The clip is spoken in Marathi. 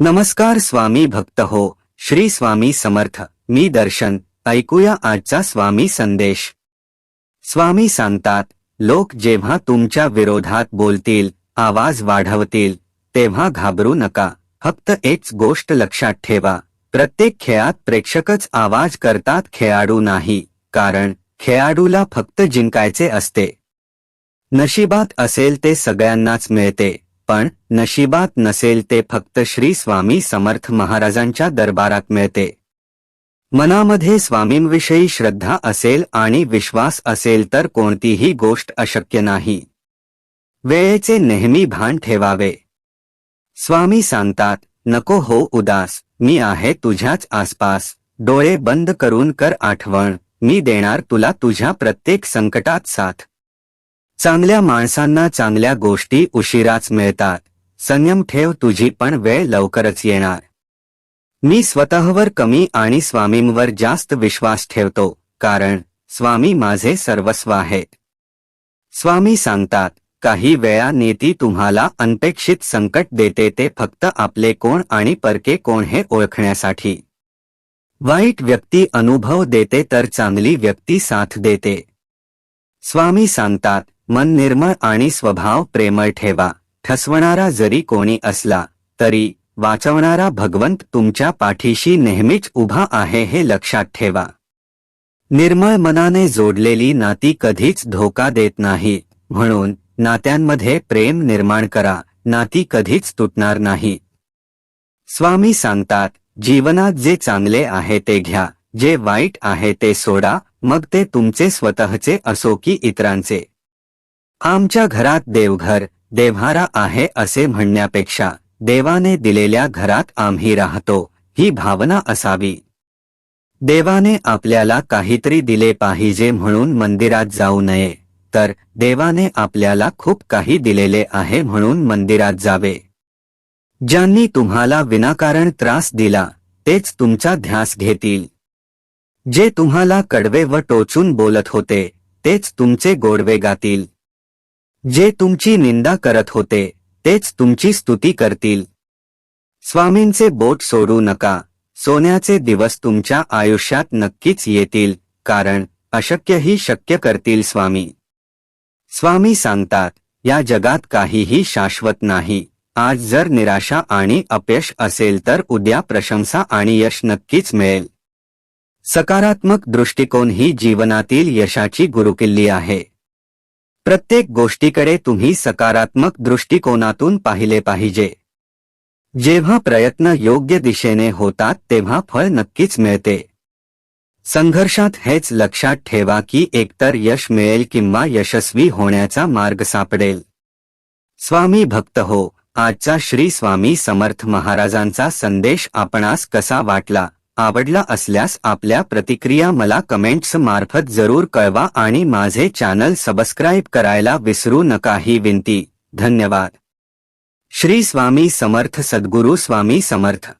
नमस्कार स्वामी भक्त हो श्री स्वामी समर्थ मी दर्शन ऐकूया आजचा स्वामी संदेश. स्वामी सांगतात लोक जेव्हा तुमच्या विरोधात बोलतील आवाज वाढवतील तेव्हा घाबरू नका फक्त एकच गोष्ट लक्षात ठेवा प्रत्येक खेळात प्रेक्षकच आवाज करतात खेळाडू नाही कारण खेळाडूला फक्त जिंकायचे असते. नशिबात असेल ते सगळ्यांनाच मिळते. पण नशिबात नसेल ते फक्त श्री स्वामी समर्थ महाराजांच्या दरबारात मिळते. मनामध्ये स्वामींविषयी श्रद्धा असेल आणि विश्वास असेल तर कोणतीही गोष्ट अशक्य नाही. वेळेचे नेहमी भान ठेवावे. स्वामी सांगतात नको हो उदास मी आहे तुझ्याच आसपास डोळे बंद करून कर आठवण मी देणार तुला तुझ्या प्रत्येक संकटात साथ. चांगल्या माणसांना चांगल्या गोष्टी उशिराच मिळतात. संयम ठेव तुझी पण वेळ लवकरच येणार. मी स्वतःवर कमी आणि स्वामींवर जास्त विश्वास ठेवतो कारण स्वामी माझे सर्वस्व आहेत. स्वामी सांगतात काही वेळा नेती तुम्हाला अनपेक्षित संकट देते ते फक्त आपले कोण आणि परके कोण हे ओळखण्यासाठी. वाईट व्यक्ती अनुभव देते तर चांगली व्यक्ती साथ देते. स्वामी सांगतात मन निर्मळ आणि स्वभाव प्रेमळ ठेवा. ठसवणारा जरी कोणी असला तरी वाचवणारा भगवंत तुमच्या पाठीशी नेहमीच उभा आहे हे लक्षात ठेवा. निर्मळ मनाने जोडलेली नाती कधीच धोका देत नाही म्हणून नात्यांमध्ये प्रेम निर्माण करा नाती कधीच तुटणार नाही. स्वामी सांगतात जीवनात जे चांगले आहे ते घ्या जे वाईट आहे ते सोडा मग ते तुमचे स्वतःचे असो की इतरांचे. आमच्या घरात देवघर देव्हारा आहे असे म्हणण्यापेक्षा देवाने दिलेल्या घरात आम्ही राहतो ही भावना असावी. देवाने आपल्याला काहीतरी दिले पाहिजे म्हणून मंदिरात जाऊ नये तर देवाने आपल्याला खूप काही दिलेले आहे म्हणून मंदिरात जावे. ज्यांनी तुम्हाला विनाकारण त्रास दिला तेच तुमचा ध्यास घेतील. जे तुम्हाला कडवे व टोचून बोलत होते तेच तुमचे गोडवे गातील. जे तुमची निंदा करत होते तेच तुमची स्तुती करतील. स्वामींचे बोट सोडू नका सोन्याचे दिवस तुमच्या आयुष्यात नक्कीच येतील कारण अशक्यही शक्य करतील स्वामी. स्वामी सांगतात या जगात काहीही शाश्वत नाही आज जर निराशा आणि अपयश असेल तर उद्या प्रशंसा आणि यश नक्कीच मिळेल. सकारात्मक दृष्टिकोन ही जीवनातील यशाची गुरुकिल्ली आहे. प्रत्येक गोष्टीकडे तुम्ही सकारात्मक दृष्टिकोनातून पाहिले पाहिजे. जेव्हा प्रयत्न योग्य दिशेने होतात तेव्हा फळ नक्कीच मिळते. संघर्षात हेच लक्षात ठेवा की एकतर यश मिळेल किंवा यशस्वी होण्याचा मार्ग सापडेल. स्वामी भक्त हो आजचा श्री स्वामी समर्थ महाराजांचा संदेश आपणास कसा वाटला? आवडला असल्यास आपल्या प्रतिक्रिया मला कमेंट्स मार्फत जरूर कळवा आणि माझे चॅनल सबस्क्राईब करायला विसरू नका ही विनंती. धन्यवाद. श्री स्वामी समर्थ सद्गुरू स्वामी समर्थ.